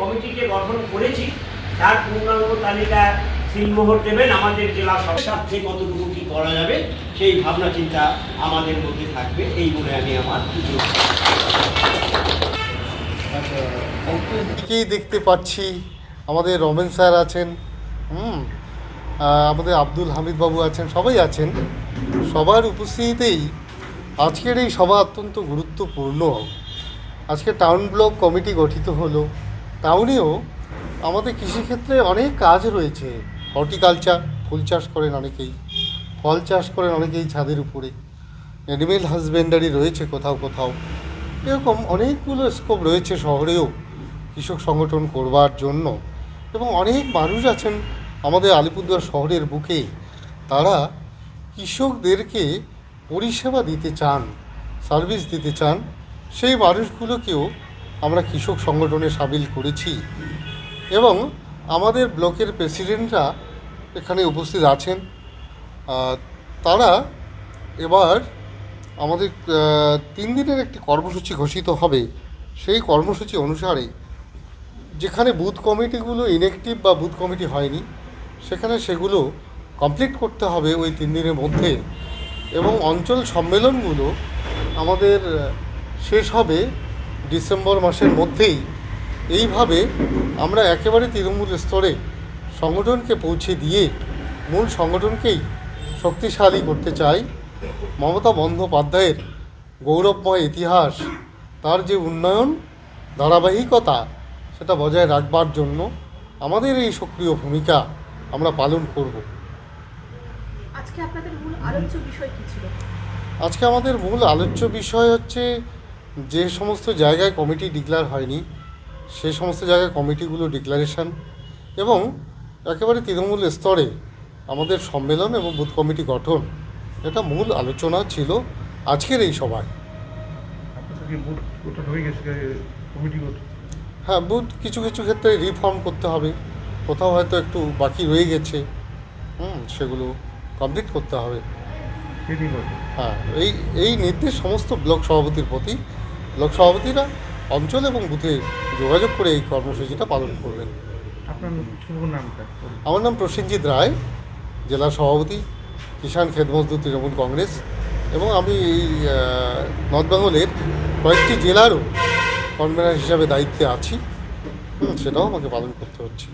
কমিটিকে গঠন করেছি, তার পূর্ণাঙ্গ তালিকা সিলমোহর দেবেন। আমাদের জেলা সরকার স্বার্থে কতটুকু কি করা যাবে, সেই ভাবনা চিন্তা আমাদের মধ্যে থাকবে। এই বলে আমি আমার কি দেখতে পাচ্ছি? আমাদের রমেন স্যার আছেন, হুম আমাদের আব্দুল হামিদ বাবু আছেন, সবাই আছেন। সবার উপস্থিতিতেই আজকের এই সভা অত্যন্ত গুরুত্বপূর্ণ আজকে টাউন ব্লক কমিটি গঠিত হলো। টাউনেও আমাদের কৃষিক্ষেত্রে অনেক কাজ রয়েছে। হর্টিকালচার ফুল চাষ করেন অনেকেই। ফল চাষ করেন অনেকেই ছাদের উপরে। অ্যানিমেল হাজবেন্ডারি রয়েছে কোথাও কোথাও। এরকম অনেকগুলো স্কোপ রয়েছে শহরেও কৃষক সংগঠন করবার জন্য। এবং অনেক মানুষ আছেন আমাদের আলিপুরদুয়ার শহরের বুকে। তারা কৃষকদেরকে পরিষেবা দিতে চান সার্ভিস দিতে চান। সেই মানুষগুলোকেও আমরা কৃষক সংগঠনে সামিল করেছি এবং আমাদের ব্লকের প্রেসিডেন্টরা এখানে উপস্থিত আছেন। তারা এবার আমাদের তিন দিনের একটি কর্মসূচি ঘোষিত হবে। সেই কর্মসূচি অনুসারে যেখানে বুথ কমিটিগুলো ইনঅ্যাক্টিভ বা বুথ কমিটি হয়নি, সেখানে সেগুলো কমপ্লিট করতে হবে ওই তিন দিনের মধ্যে। এবং অঞ্চল সম্মেলনগুলো আমাদের শেষ হবে ডিসেম্বর মাসের মধ্যেই। এইভাবে আমরা একেবারে তৃণমূল স্তরে সংগঠনকে পৌঁছে দিয়ে মূল সংগঠনকেই শক্তিশালী করতে চাই। মমতা বন্দ্যোপাধ্যায়ের গৌরবময় ইতিহাস তার যে উন্নয়ন ধারাবাহিকতা সেটা বজায় রাখবার জন্য আমাদের এই সক্রিয় ভূমিকা আমরা পালন করব। আজকে আপনাদের মূল আলোচ্য বিষয় কি ছিল? আজকে আমাদের মূল আলোচ্য বিষয় হচ্ছে যে সমস্ত জায়গায় কমিটি ডিক্লেয়ার হয়নি সে সমস্ত জায়গায় কমিটিগুলো ডিক্লারেশন এবং একেবারে তৃণমূল স্তরে আমাদের সম্মেলন এবং বুথ কমিটি গঠন এটা মূল আলোচনা ছিল আজকের এই সভায়। হয়ে বুথ কিছু কিছু ক্ষেত্রে রিফর্ম করতে হবে কোথাও হয়তো একটু বাকি রয়ে গেছে হুম সেগুলো কমপ্লিট করতে হবে। হ্যাঁ এই এই নির্দেশ সমস্ত ব্লক সভাপতির প্রতি ব্লক সভাপতিরা অঞ্চল এবং বুথে যোগাযোগ করে এই কর্মসূচিটা পালন করবেন। আপনার নামটা? আমার নাম প্রসেনজিৎ রায় জেলা সভাপতি কিষাণ খেত মজদুর তৃণমূল কংগ্রেস এবং আমি এই নর্থ বেঙ্গলের কয়েকটি জেলারও কনভেনার হিসাবে দায়িত্বে আছি। সেটাও আমাকে পালন করতে হচ্ছে।